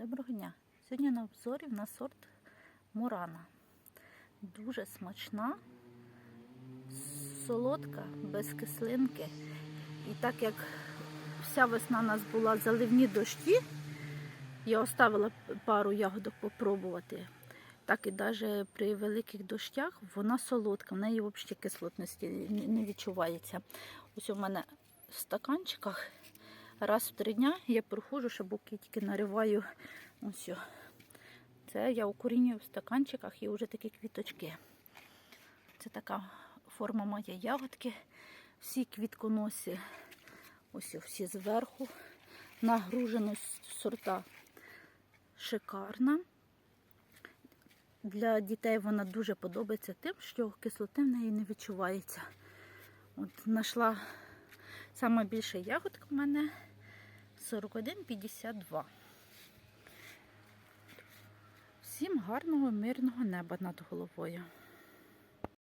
Доброго дня! Сьогодні на обзорі в нас сорт Мурана. Дуже смачна, солодка, без кислинки. І так як вся весна у нас була заливні дощі, я оставила пару ягодок попробувати. Так і навіть при великих дощах вона солодка, в неї взагалі кислотності не відчувається. Ось у мене в стаканчиках раз в три дня я проходжу, боки тільки нариваю. Ось. Це я укорінюю в стаканчиках і вже такі квіточки. Це така форма моєї ягодки. Всі квітконосі, ось всі зверху. Нагруженість сорта шикарна. Для дітей вона дуже подобається тим, що кислоти в неї не відчувається. От знайшла саме більша ягодка в мене 41,52. Всім гарного, мирного неба над головою.